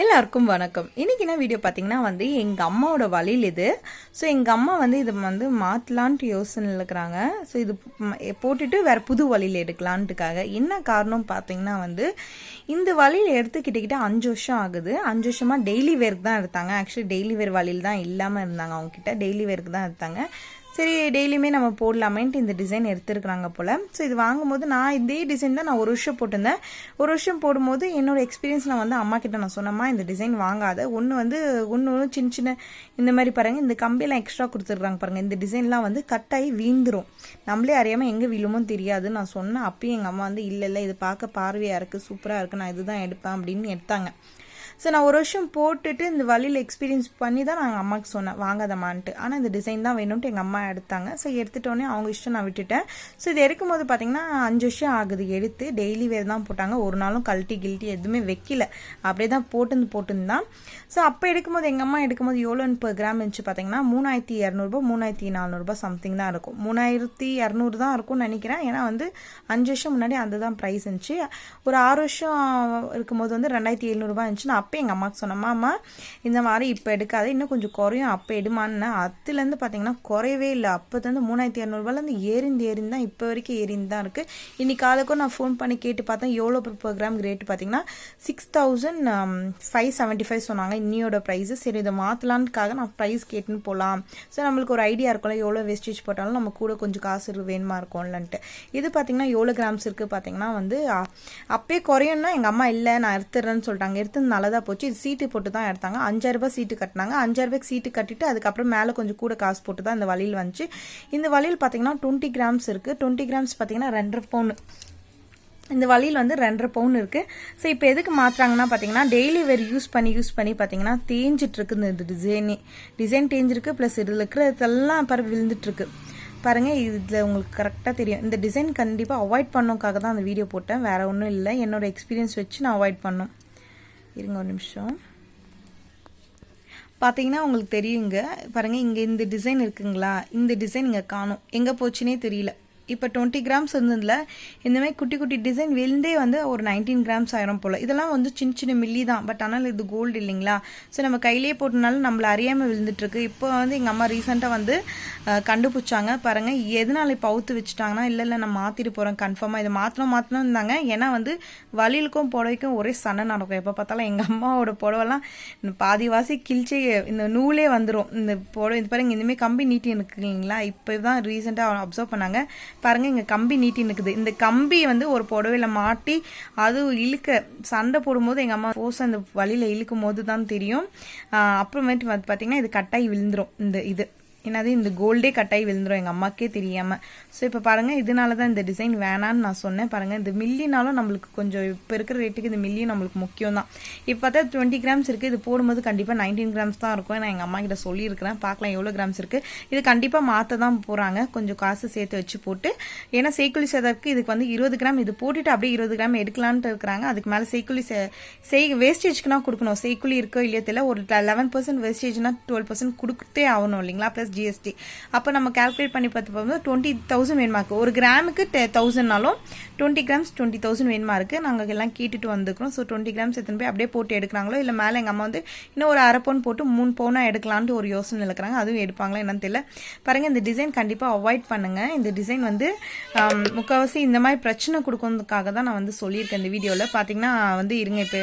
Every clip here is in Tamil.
எல்லாருக்கும் வணக்கம். இன்றைக்கி என்ன வீடியோ பார்த்தீங்கன்னா வந்து எங்கள் அம்மாவோட வழியில் இது. ஸோ எங்கள் அம்மா வந்து இது வந்து மாற்றலான்ட்டு யோசனை இருக்கிறாங்க. ஸோ இது போட்டுட்டு வேறு புது வழியில் எடுக்கலான்ட்டுக்காக என்ன காரணம் பார்த்தீங்கன்னா வந்து இந்த வழியில் எடுத்துக்கிட்டக்கிட்ட அஞ்சு வருஷம் ஆகுது. அஞ்சு வருஷமாக டெய்லி வேர்க்கு தான் எடுத்தாங்க. ஆக்சுவலி டெய்லி வேர் வழியில் தான் இல்லாமல் இருந்தாங்க. அவங்கக்கிட்ட டெய்லி வேர்க்கு தான் எடுத்தாங்க. சரி டெய்லியுமே நம்ம போடலாமேன்ட்டு இந்த டிசைன் எடுத்துருக்குறாங்க போல். ஸோ இது வாங்கும்போது நான் இதே டிசைன் தான் நான் ஒரு வருஷம் போட்டிருந்தேன். ஒரு வருஷம் போடும்போது என்னோட எக்ஸ்பீரியன்ஸ் நான் வந்து அம்மா கிட்ட நான் சொன்னம்மா இந்த டிசைன் வாங்காத. ஒன்று வந்து ஒன்று ஒன்று சின்ன சின்ன இந்த மாதிரி பாருங்கள் இந்த கம்பியெல்லாம் எக்ஸ்ட்ரா கொடுத்துருக்காங்க பாருங்கள் இந்த டிசைன்லாம் வந்து கட்டாகி வீந்துரும் நம்மளே அறியாமல் எங்கே விழுமோ தெரியாது நான் சொன்னேன். அப்பயும் எங்கள் அம்மா வந்து இல்லை இல்லை இது பார்க்க பார்வையாக இருக்குது சூப்பராக இருக்குது நான் இதுதான் எடுப்பேன் அப்படின்னு எடுத்தாங்க. ஸோ நான் ஒரு வருஷம் போட்டுட்டு இந்த வழியில் எக்ஸ்பீரியன்ஸ் பண்ணி தான் நான் அம்மாவுக்கு சொன்னேன் வாங்காதம்மான்ட்டு. ஆனால் இந்த டிசைன் தான் வேணும்ட்டு எங்கள் அம்மா எடுத்தாங்க. ஸோ எடுத்துட்டோன்னே அவங்க இஷ்டம் நான் விட்டுட்டேன். ஸோ இது எடுக்கும் போது பார்த்தீங்கன்னா அஞ்சு வருஷம் ஆகுது எடுத்து. டெய்லி வேறு தான் போட்டாங்க. ஒரு நாளும் கழட்டி கில்ட்டி எதுவுமே வைக்கல. அப்படியே தான் போட்டுருந்து போட்டுருந்தான் ஸோ அப்போ எடுக்கும்போது எங்கள் அம்மா எடுக்கும்போது எவ்வளோன்னு per கிராம் இருந்துச்சு பார்த்தீங்கன்னா மூணாயிரத்தி இரநூறுபா மூணாயிரத்தி நானூறுபா சம்திங் தான் இருக்கும். மூணாயிரத்தி இரநூறு தான் இருக்கும்னு நினைக்கிறேன். ஏன்னா வந்து அஞ்சு வருஷம் முன்னாடி அந்த தான் ப்ரைஸ் இருந்துச்சு. ஒரு ஆறு வருஷம் இருக்கும்போது வந்து ரெண்டாயிரத்தி எழுநூறுபா இருந்துச்சு நான் அப்போ எங்கள் அம்மாவுக்கு சொன்னேம்மா இந்த மாதிரி இப்போ எடுக்காது இன்னும் கொஞ்சம் குறையும் அப்போ எடுமான்னு. அதுலேருந்து பார்த்தீங்கன்னா குறையவே இல்லை. அப்போதுலேருந்து மூணாயிரத்தி இரநூறுபாலேருந்து ஏறிந்து ஏறிந்து தான் இப்போ வரைக்கும் ஏறிந்து தான் இருக்குது இன்னைக்கு காலைக்கும் நான் ஃபோன் பண்ணி கேட்டு பார்த்தேன் எவ்வளோ per கிராம் ரேட்டு பார்த்தீங்கன்னா six thousand five seventy five சொன்னாங்க இன்னியோட ப்ரைஸு சரி இதை மாற்றலான்னுக்காக நான் ப்ரைஸ் கேட்டுன்னு போகலாம். ஸோ நம்மளுக்கு ஒரு ஐடியா இருக்கும்ல எவ்வளோ வேஸ்டேஜ் போட்டாலும் நம்ம கூட கொஞ்சம் காசு வேணுமா இருக்கும்லன்ட்டு. இது பார்த்தீங்கன்னா எவ்வளோ கிராம்ஸ் இருக்குது பார்த்தீங்கன்னா வந்து அப்பயே குறையும்னா எங்கள் அம்மா இல்லை நான் எடுத்துடுறேன்னு சொல்லிட்டாங்க. எடுத்தது நல்லதாக போச்சு. இது சீட்டு போட்டு தான் எடுத்தாங்க. அஞ்சாயிரம் ரூபாய் சீட்டு கட்டினாங்க. அஞ்சாயிரம் ரூபாய்க்கு சீட்டு கட்டிட்டு அதுக்கப்புறம் மேலே கொஞ்சம் கூட காசு போட்டு தான் இந்த வழியில் வந்துச்சு. இந்த வழியில் பார்த்தீங்கன்னா டுவெண்ட்டி கிராம்ஸ் இருக்குது டுவெண்ட்டி கிராம்ஸ் பார்த்தீங்கன்னா ரெண்டரை பவுன் இந்த வழியில் வந்து ரெண்டரை பவுன் இருக்குது ஸோ இப்போ எதுக்கு மாற்றுறாங்கன்னா பார்த்தீங்கன்னா டெய்லி வேர் யூஸ் பண்ணி யூஸ் பண்ணி பார்த்தீங்கன்னா தேஞ்சிட்ருக்கு இந்த டிசைனே டிசைன் தேஞ்சிருக்கு ப்ளஸ் இதில் இருக்கிறதெல்லாம் பரவி விழுந்துட்டுருக்கு. பாருங்கள் இதில் உங்களுக்கு கரெக்டாக தெரியும். இந்த டிசைன் கண்டிப்பாக அவாய்ட் பண்ணோக்காக தான் அந்த வீடியோ போட்டேன். வேறு ஒன்றும் இல்லை. என்னோட எக்ஸ்பீரியன்ஸ் வச்சு நான் அவாய்ட் பண்ணோம். இருங்க ஒரு நிமிஷம். பார்த்தீங்கன்னா உங்களுக்கு தெரியுங்க. பாருங்கள் இங்கே இந்த டிசைன் இருக்குங்களா? இந்த டிசைன் இங்கே காணும். எங்கே போச்சுனே தெரியல. இப்போ டுவெண்ட்டி கிராம்ஸ் இருந்ததில் இந்த மாதிரி குட்டி குட்டி டிசைன் விழுந்தே வந்து ஒரு நைன்டீன் கிராம்ஸ் ஆயிரும் போல். இதெல்லாம் வந்து சின்ன சின்ன மில்லி தான் பட் ஆனால் இது கோல்டு இல்லைங்களா? ஸோ நம்ம கையிலேயே போட்டனாலும் நம்மளை அறியாமல் விழுந்துட்டுருக்கு. இப்போ வந்து எங்கள் அம்மா ரீசெண்டாக வந்து கண்டுபிடிச்சாங்க. பாருங்கள் எதனால இப்போ அவுத்து வச்சுட்டாங்கன்னா இல்லை இல்லை நான் மாற்றிட்டு போகிறேன் கன்ஃபார்மாக இதை மாற்றணும் மாற்றணும் இருந்தாங்க. ஏன்னா வந்து வலிலுக்கும் புடவைக்கும் ஒரே சண்டை நடக்கும். எப்போ பார்த்தாலும் எங்கள் அம்மாவோட புடவெல்லாம் இந்த பாதிவாசி கிழிச்சே இந்த நூலே வந்துடும் இந்த புடவை இது பாருங்க இந்தமாதிரி கம்பி நீட்டி இருக்குங்களா இப்போ தான் ரீசெண்டாக அப்சர்வ் பண்ணாங்க. பாருங்க இங்கே கம்பி நீட்டி நிற்குது இந்த கம்பியை வந்து ஒரு புடவையில மாட்டி அது இழுக்க சண்டை போடும்போது எங்கள் அம்மா ஃபோர்ஸ் அந்த வழியில் இழுக்கும் போது தான் தெரியும் அப்புறமேட்டு வந்து இது கட்டாயி விழுந்துரும் இந்த இது. என்னது இந்த கோல்டே கட்டாயி விழுந்துரும். எங்கள் அம்மாக்கே தெரியாமல் ஸோ இப்போ பாருங்கள் இதனால தான் இந்த டிசைன் வேணான்னு நான் சொன்னேன். பாருங்கள் இந்த மில்லினாலும் நம்மளுக்கு கொஞ்சம் இப்போ இருக்கிற ரேட்டுக்கு இந்த மில்லியும் நம்மளுக்கு முக்கியம் தான் இப்போ பார்த்தா டுவெண்ட்டி கிராம்ஸ் இருக்குது இது போடும்போது கண்டிப்பாக நைன்டீன் கிராம்ஸ் தான் இருக்கும். நான் எங்கள் அம்மா கிட்ட சொல்லியிருக்கிறேன். பார்க்கலாம் எவ்வளோ கிராம்ஸ் இருக்குது இது கண்டிப்பாக மாற்ற தான் போகிறாங்க கொஞ்சம் காசு சேர்த்து வச்சு போட்டு. ஏன்னா செய்குலி சேதற்கு இதுக்கு வந்து இருபது கிராம் இது போட்டுட்டு அப்படியே இருபது கிராம் எடுக்கலான்ட்டு இருக்கிறாங்க. அதுக்கு மேலே செய்குலி செய் வேஸ்டேஜ்க்குனா கொடுக்கணும். செய்குலி இருக்கோ இல்லையோ தெரியல. ஒரு லெவன் பர்சன்ட் வேஸ்டேஜ்னா டுவெல் பர்சன்ட் கொடுத்தே ஆகணும் இல்லைங்களா? ப்ளஸ் ஜிஎஸ்டி அப்போ நம்ம கால்குலேட் பண்ணி பார்த்து பார்க்கும்போது டுவெண்ட்டி தௌசண்ட் வேணுமா இருக்குது ஒரு கிராமுக்கு தௌசண்ட்னாலும் டுவெண்ட்டி கிராம்ஸ் டுவெண்ட்டி தௌசண்ட் வேணுமா இருக்குது நாங்கள் எல்லாம் கேட்டுட்டு வந்துக்கிறோம். ஸோ டுவெண்ட்டி கிராம்ஸ் எடுத்துன்னு போய் அப்படியே போட்டு எடுக்கிறாங்களோ இல்லை மேலே எங்கள் அம்மா வந்து இன்னும் ஒரு அரை பவுன் போட்டு மூணு பவுனாக எடுக்கலான்ட்டு ஒரு யோசனை இருக்கிறாங்க. அதுவும் எடுப்பாங்களா என்னன்னு தெரியல. பாருங்கள் இந்த டிசைன் கண்டிப்பாக அவாய்ட் பண்ணுங்கள் இந்த டிசைன் வந்து முக்கால்வாசி இந்த மாதிரி பிரச்சனை கொடுக்கறதுக்காக தான் நான் வந்து சொல்லியிருக்கேன் இந்த வீடியோவில் பார்த்தீங்கன்னா வந்து இருங்க இப்போ.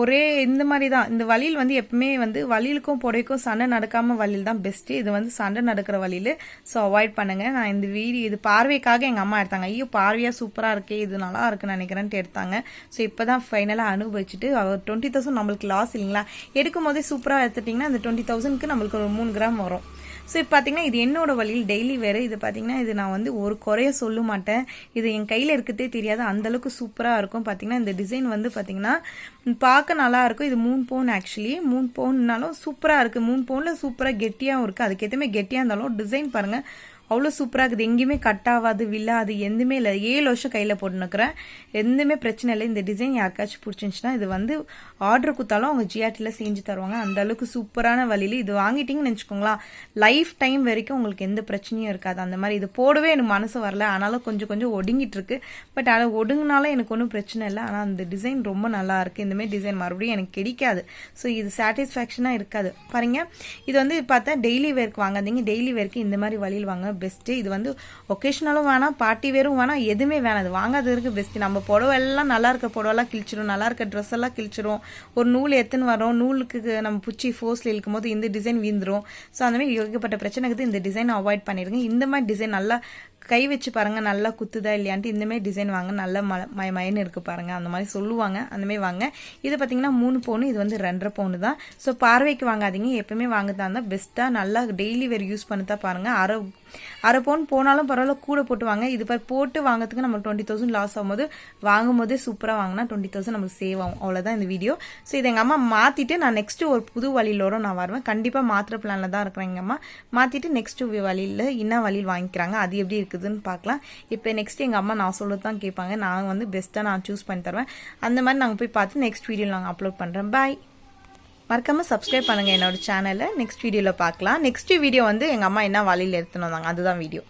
ஒரே இந்த மாதிரி தான் இந்த வழியில் வந்து எப்பவுமே வந்து வழியிலுக்கும் புடைக்கும் சண்டை நடக்காம வழியில் தான் பெஸ்ட்டு இது வந்து சண்டை நடக்கிற வழியில். ஸோ அவாய்ட் பண்ணுங்க. நான் இந்த வீடியோ இது பார்வைக்காக எங்கள் அம்மா எடுத்தாங்க. ஐயோ பார்வையாக சூப்பராக இருக்கே இது நல்லா இருக்குன்னு நினைக்கிறேன்ட்டு எடுத்தாங்க. ஸோ இப்போ தான் ஃபைனலாக அனுபவிச்சுட்டு அவர் டுவெண்ட்டி தௌசண்ட் நம்மளுக்கு லாஸ் இல்லைங்களா? எடுக்கும் போதே சூப்பராக எடுத்துட்டிங்கன்னா அந்த டுவெண்ட்டி தௌசண்ட்க்கு நம்மளுக்கு ஒரு மூணு கிராம் வரும். ஸோ இப்போ பார்த்தீங்கன்னா இது என்னோட வழியில் டெய்லி வேறு. இது பார்த்தீங்கன்னா இது நான் வந்து ஒரு குறைய சொல்ல மாட்டேன். இது என் கையில் இருக்கிறதே தெரியாது. அந்தளவுக்கு சூப்பராக இருக்கும். பார்த்தீங்கன்னா இந்த டிசைன் வந்து பார்த்தீங்கன்னா பார்க்க நல்லா இருக்கும். இது மூணு பவுன் ஆக்சுவலி மூணு பவுன்னாலும் சூப்பராக இருக்குது மூணு பவுனில் சூப்பராக கெட்டியாகவும் இருக்குது அதுக்கு கெட்டியாக இருந்தாலும் டிசைன் பாருங்கள் அவ்வளோ சூப்பராக இருக்குது. எங்கேயுமே கட் ஆகாது வில்லாது எதுவுமே இல்லை. ஏழு வருஷம் கையில் போட்டுனுக்குறேன் எதுவுமே பிரச்சனை இல்லை. இந்த டிசைன் யாருக்காச்சும் பிடிச்சிருந்துச்சுன்னா இது வந்து ஆர்டர் கொடுத்தாலும் அவங்க ஜிஆர்டியில் செஞ்சு தருவாங்க. அந்த அளவுக்கு சூப்பரான வழியில் இது வாங்கிட்டீங்கன்னு வச்சுக்கோங்களேன் லைஃப் டைம் வரைக்கும் உங்களுக்கு எந்த பிரச்சனையும் இருக்காது. அந்த மாதிரி இது போடவே எனக்கு மனசு வரல. ஆனாலும் கொஞ்சம் கொஞ்சம் ஒடுங்கிட்டு இருக்கு. பட் அதை ஒடுங்கினாலும் எனக்கு ஒன்றும் பிரச்சனை இல்லை. ஆனால் அந்த டிசைன் ரொம்ப நல்லா இருக்குது இந்தமாரி டிசைன் மறுபடியும் எனக்கு கிடைக்காது. ஸோ இது சாட்டிஸ்ஃபேக்ஷனாக இருக்காது. பாருங்க. இது வந்து பார்த்தா டெய்லி வேர்க்கு வாங்காதீங்க. டெய்லி வேர்க்கு இந்த மாதிரி வழியில் வாங்க. பெஸ்ட்டு இது வந்து ஒகேஷனலும் வேணாம் பார்ட்டி வேரும் வேணாம் எதுவுமே வேணாம். இது வாங்காததுக்கு பெஸ்ட்டு நம்ம புடவை எல்லாம் நல்லா இருக்க புடவெல்லாம் கிழிச்சிரும் நல்லா இருக்க ட்ரெஸ் எல்லாம் கிழிச்சிரும். ஒரு நூல் எத்துன்னு வரோம் நூலுக்கு நம்ம புச்சி ஃபோர்ஸில் இழுக்கும் போது இந்த டிசைன் வீந்துரும் ஸோ அந்த மாதிரி ஏகப்பட்ட பிரச்சனைக்கு இந்த டிசைன் அவாய்ட் பண்ணிடுங்க. இந்த மாதிரி டிசைன் நல்லா கை வச்சு பாருங்க நல்லா குத்துதா இல்லையான்ட்டு இந்தமாரி டிசைன் வாங்க நல்ல ம மயன்னு இருக்கு பாருங்க. அந்த மாதிரி சொல்லுவாங்க அந்தமாரி வாங்க. இது பார்த்தீங்கன்னா மூணு பவுன் இது வந்து ரெண்டரை பவுன் தான். ஸோ பார்வைக்கு வாங்காதீங்க எப்பவுமே வாங்கத்தான் இருந்தால் பெஸ்ட்டாக நல்லா டெய்லி வேறு யூஸ் பண்ணி பாருங்க. அரை அரை பவுன் போனாலும் பரவாயில்ல கூட போட்டு வாங்க. இது பார் போட்டு வாங்குறதுக்கு நம்ம டுவெண்ட்டி தௌசண்ட் லாஸ் ஆகும்போது வாங்கும் போதே சூப்பராக வாங்கினா டுவெண்ட்டி தௌசண்ட் நமக்கு சேவ் ஆகும். அவ்வளோதான் இந்த வீடியோ ஸோ இதை எங்கள் அம்மா மாற்றிட்டு நான் நெக்ஸ்ட் ஒரு புது வழியிலோட நான் வருவேன். கண்டிப்பாக மாத்திர பிளானில் தான் இருக்கிறேன் எங்கள் அம்மா. மாற்றிட்டு நெக்ஸ்ட் வழியில் என்ன வழியில் வாங்கிக்கிறாங்க. அது எப்படி இருக்குதுன்னு பார்க்கலாம். இப்போ நெக்ஸ்ட் எங்கள் அம்மா நான் சொல்கிறது தான் கேட்பாங்க. நான் வந்து பெஸ்ட்டாக நான் சூஸ் பண்ணி தருவேன். அந்த மாதிரி நாங்கள் போய் பார்த்து நெக்ஸ்ட் வீடியோவில் நாங்கள் அப்லோட் பண்ணுறேன் பாய் மறக்காமல் சப்ஸ்கிரைப் பண்ணுங்க என்னோட சேனலை நெக்ஸ்ட் வீடியோவில் பார்க்கலாம். நெக்ஸ்ட் வீடியோ வந்து எங்கள் அம்மா என்ன வழியில் எடுத்துன்னு வந்தாங்க. அதுதான் வீடியோ